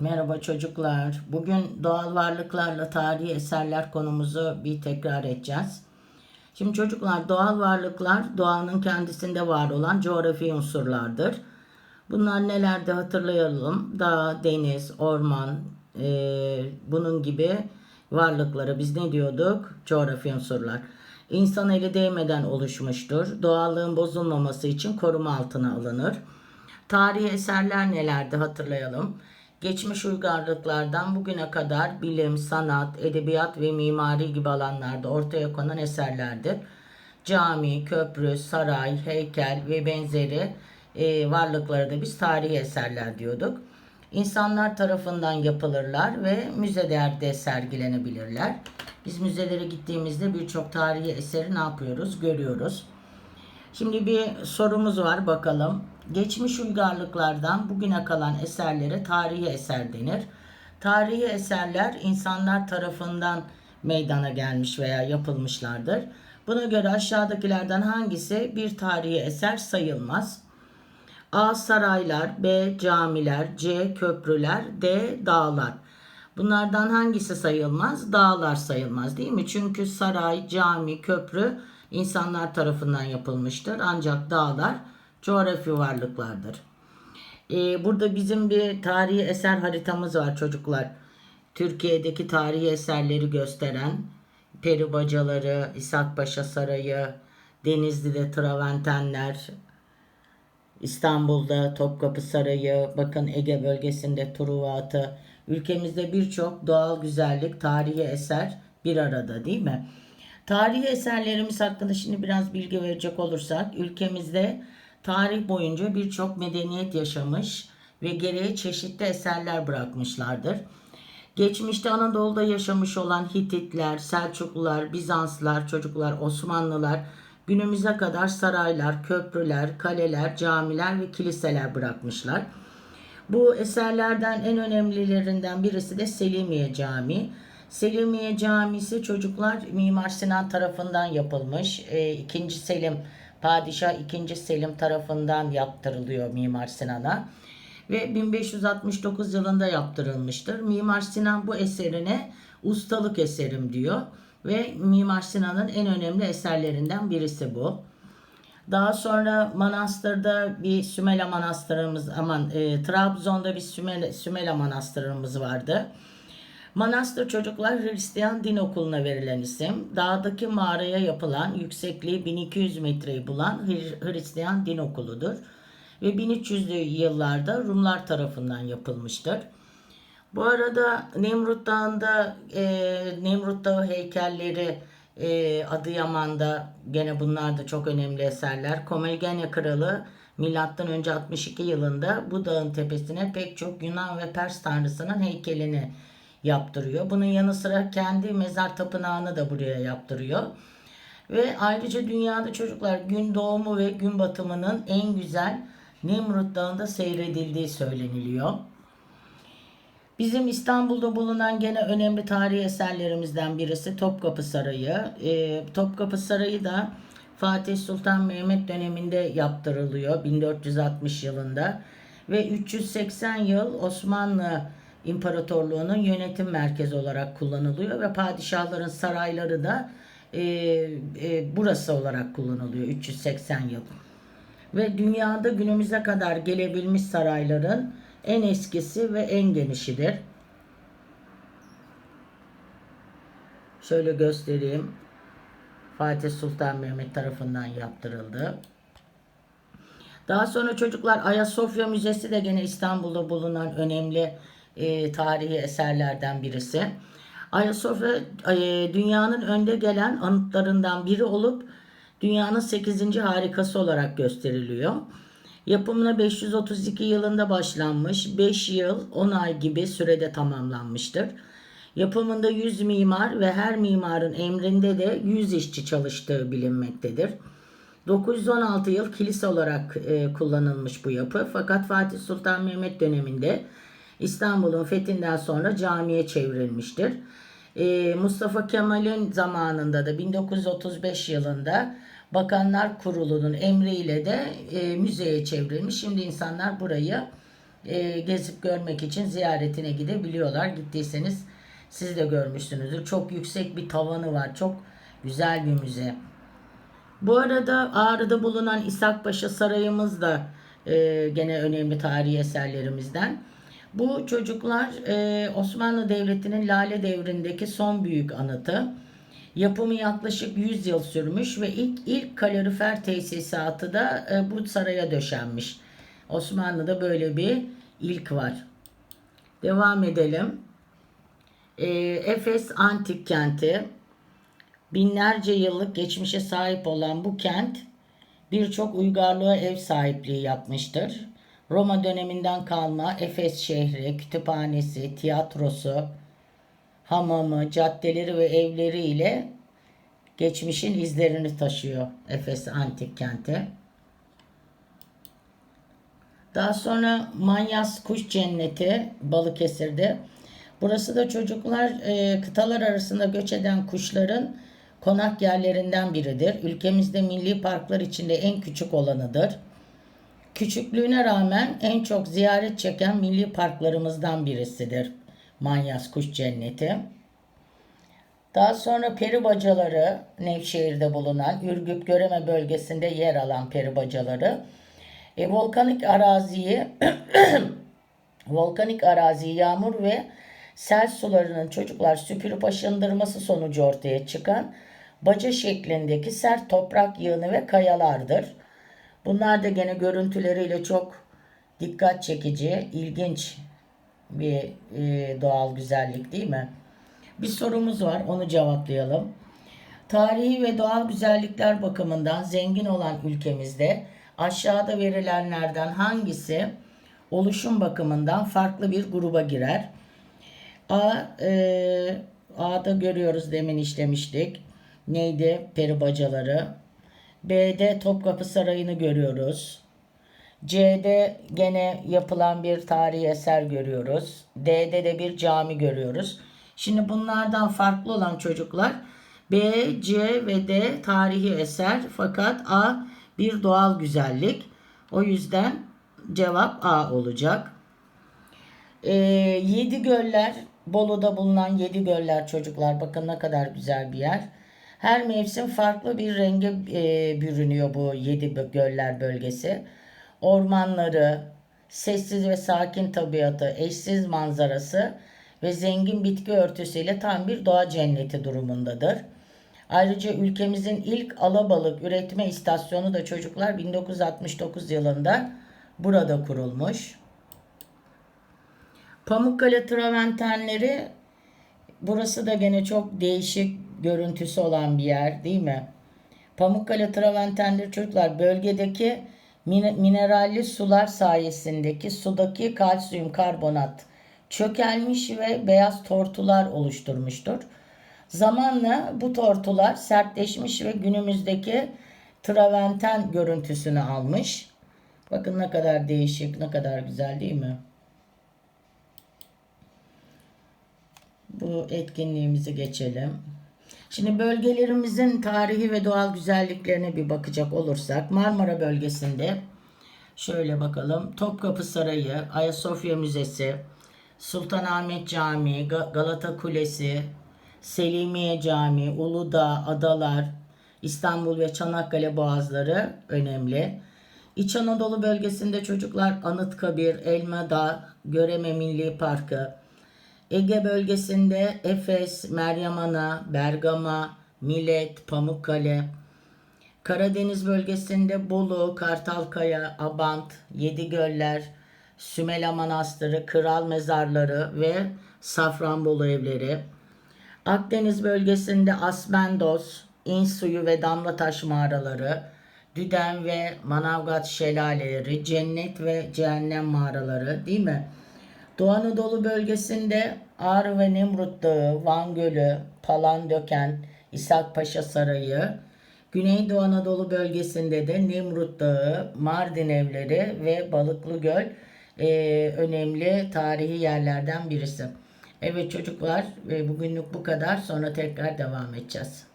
Merhaba çocuklar. Bugün doğal varlıklarla tarihi eserler konumuzu bir tekrar edeceğiz. Şimdi çocuklar doğal varlıklar doğanın kendisinde var olan coğrafi unsurlardır. Bunlar nelerde hatırlayalım. Dağ, deniz, orman, e, bunun gibi varlıklara biz ne diyorduk? Coğrafi unsurlar. İnsan eli değmeden oluşmuştur. Doğallığın bozulmaması için koruma altına alınır. Tarihi eserler nelerdi hatırlayalım. Geçmiş uygarlıklardan bugüne kadar bilim, sanat, edebiyat ve mimari gibi alanlarda ortaya konan eserlerdir. Cami, köprü, saray, heykel ve benzeri e, varlıklara da biz tarihi eserler diyorduk. İnsanlar tarafından yapılırlar ve müzelerde sergilenebilirler. Biz müzelere gittiğimizde birçok tarihi eseri ne yapıyoruz? Görüyoruz. Şimdi bir sorumuz var bakalım. Geçmiş uygarlıklardan bugüne kalan eserlere tarihi eser denir. Tarihi eserler insanlar tarafından meydana gelmiş veya yapılmışlardır. Buna göre aşağıdakilerden hangisi bir tarihi eser sayılmaz? A. Saraylar B. Camiler C. Köprüler D. Dağlar. Bunlardan hangisi sayılmaz? Dağlar sayılmaz değil mi? Çünkü saray, cami, köprü insanlar tarafından yapılmıştır. Ancak dağlar coğrafi varlıklardır. Ee, burada bizim bir tarihi eser haritamız var çocuklar. Türkiye'deki tarihi eserleri gösteren peri bacaları, İshak Paşa Sarayı, Denizli'de Traventenler, İstanbul'da Topkapı Sarayı, bakın Ege bölgesinde Truva Atı. Ülkemizde birçok doğal güzellik, tarihi eser bir arada değil mi? Tarihi eserlerimiz hakkında şimdi biraz bilgi verecek olursak ülkemizde tarih boyunca birçok medeniyet yaşamış ve geriye çeşitli eserler bırakmışlardır. Geçmişte Anadolu'da yaşamış olan Hititler, Selçuklular, Bizanslılar, çocuklar, Osmanlılar günümüze kadar saraylar, köprüler, kaleler, camiler ve kiliseler bırakmışlar. Bu eserlerden en önemlilerinden birisi de Selimiye Camii. Selimiye Camisi çocuklar Mimar Sinan tarafından yapılmış. E, ikinci Selim, Padişah 2. Selim tarafından yaptırılıyor Mimar Sinan'a. Ve 1569 yılında yaptırılmıştır. Mimar Sinan bu eserine ustalık eserim diyor. Ve Mimar Sinan'ın en önemli eserlerinden birisi bu. Daha sonra Manastır'da bir Sümela Manastırımız, aman e, Trabzon'da bir Sümela, Sümela Manastırımız vardı. Manastır çocuklar Hristiyan din okuluna verilen isim. Dağdaki mağaraya yapılan yüksekliği 1200 metreyi bulan Hristiyan din okuludur. Ve 1300'lü yıllarda Rumlar tarafından yapılmıştır. Bu arada Nemrut Dağı'nda e, Nemrut Dağı heykelleri e, Adıyaman'da gene bunlar da çok önemli eserler. Komelgenya Kralı milattan önce 62 yılında bu dağın tepesine pek çok Yunan ve Pers tanrısının heykelini yaptırıyor. Bunun yanı sıra kendi mezar tapınağını da buraya yaptırıyor. Ve ayrıca dünyada çocuklar gün doğumu ve gün batımının en güzel Nemrut Dağı'nda seyredildiği söyleniliyor. Bizim İstanbul'da bulunan gene önemli tarihi eserlerimizden birisi Topkapı Sarayı. E, Topkapı Sarayı da Fatih Sultan Mehmet döneminde yaptırılıyor 1460 yılında ve 380 yıl Osmanlı İmparatorluğu'nun yönetim merkezi olarak kullanılıyor ve padişahların sarayları da e, e, burası olarak kullanılıyor 380 yıl. Ve dünyada günümüze kadar gelebilmiş sarayların en eskisi ve en genişidir. Şöyle göstereyim. Fatih Sultan Mehmet tarafından yaptırıldı. Daha sonra çocuklar Ayasofya Müzesi de gene İstanbul'da bulunan önemli e, tarihi eserlerden birisi. Ayasofya e, dünyanın önde gelen anıtlarından biri olup dünyanın 8. harikası olarak gösteriliyor. Yapımına 532 yılında başlanmış, 5 yıl 10 ay gibi sürede tamamlanmıştır. Yapımında 100 mimar ve her mimarın emrinde de 100 işçi çalıştığı bilinmektedir. 916 yıl kilise olarak e, kullanılmış bu yapı fakat Fatih Sultan Mehmet döneminde İstanbul'un fethinden sonra camiye çevrilmiştir. E, Mustafa Kemal'in zamanında da 1935 yılında Bakanlar Kurulu'nun emriyle de e, müzeye çevrilmiş. Şimdi insanlar burayı e, gezip görmek için ziyaretine gidebiliyorlar. Gittiyseniz siz de görmüşsünüzdür. Çok yüksek bir tavanı var. Çok güzel bir müze. Bu arada Ağrı'da bulunan İshakpaşa Sarayımız da e, gene önemli tarihi eserlerimizden. Bu çocuklar e, Osmanlı Devleti'nin Lale Devri'ndeki son büyük anıtı. Yapımı yaklaşık 100 yıl sürmüş ve ilk ilk kalorifer tesisatı da e, bu saraya döşenmiş. Osmanlı'da böyle bir ilk var. Devam edelim. E, Efes Antik Kenti. Binlerce yıllık geçmişe sahip olan bu kent birçok uygarlığa ev sahipliği yapmıştır. Roma döneminden kalma Efes şehri, kütüphanesi, tiyatrosu, hamamı, caddeleri ve evleri ile geçmişin izlerini taşıyor Efes antik kenti. Daha sonra Manyas Kuş Cenneti Balıkesir'de. Burası da çocuklar e, kıtalar arasında göç eden kuşların konak yerlerinden biridir. Ülkemizde milli parklar içinde en küçük olanıdır. Küçüklüğüne rağmen en çok ziyaret çeken milli parklarımızdan birisidir. Manyas Kuş Cenneti. Daha sonra peri bacaları Nevşehir'de bulunan Ürgüp Göreme bölgesinde yer alan peri bacaları e, volkanik araziyi volkanik araziyi yağmur ve sel sularının çocuklar süpürüp aşındırması sonucu ortaya çıkan baca şeklindeki sert toprak yığını ve kayalardır. Bunlar da gene görüntüleriyle çok dikkat çekici, ilginç bir e, doğal güzellik değil mi? Bir sorumuz var, onu cevaplayalım. Tarihi ve doğal güzellikler bakımından zengin olan ülkemizde aşağıda verilenlerden hangisi oluşum bakımından farklı bir gruba girer? A, e, A'da görüyoruz demin işlemiştik. Neydi? Peri bacaları. B'de Topkapı Sarayı'nı görüyoruz. C'de gene yapılan bir tarihi eser görüyoruz. D'de de bir cami görüyoruz. Şimdi bunlardan farklı olan çocuklar B, C ve D tarihi eser fakat A bir doğal güzellik. O yüzden cevap A olacak. Ee, yedi göller Bolu'da bulunan yedi göller çocuklar bakın ne kadar güzel bir yer. Her mevsim farklı bir renge e, bürünüyor bu yedi göller bölgesi. Ormanları, sessiz ve sakin tabiatı, eşsiz manzarası ve zengin bitki örtüsüyle tam bir doğa cenneti durumundadır. Ayrıca ülkemizin ilk alabalık üretme istasyonu da çocuklar 1969 yılında burada kurulmuş. Pamukkale Traventenleri burası da gene çok değişik görüntüsü olan bir yer değil mi? Pamukkale Traventenleri çocuklar bölgedeki mineralli sular sayesindeki sudaki kalsiyum karbonat çökelmiş ve beyaz tortular oluşturmuştur. Zamanla bu tortular sertleşmiş ve günümüzdeki traventen görüntüsünü almış. Bakın ne kadar değişik, ne kadar güzel değil mi? Bu etkinliğimizi geçelim. Şimdi bölgelerimizin tarihi ve doğal güzelliklerine bir bakacak olursak Marmara bölgesinde şöyle bakalım. Topkapı Sarayı, Ayasofya Müzesi, Sultanahmet Camii, Galata Kulesi, Selimiye Camii, Uludağ, Adalar, İstanbul ve Çanakkale Boğazları önemli. İç Anadolu bölgesinde çocuklar Anıtkabir, Elmadağ, Göreme Milli Parkı, Ege bölgesinde Efes, Meryem Ana, Bergama, Millet, Pamukkale, Karadeniz bölgesinde Bolu, Kartalkaya, Abant, Yedigöller, Sümela Manastırı, Kral Mezarları ve Safranbolu evleri. Akdeniz bölgesinde Asmendos, İnsuyu ve Damlataş mağaraları, Düden ve Manavgat şelaleleri, Cennet ve Cehennem mağaraları değil mi? Doğu Anadolu bölgesinde Ağrı ve Nemrut Dağı, Van Gölü, Palandöken, İshak Paşa Sarayı, Güneydoğu Anadolu bölgesinde de Nemrut Dağı, Mardin Evleri ve Balıklı Göl e, önemli tarihi yerlerden birisi. Evet çocuklar bugünlük bu kadar sonra tekrar devam edeceğiz.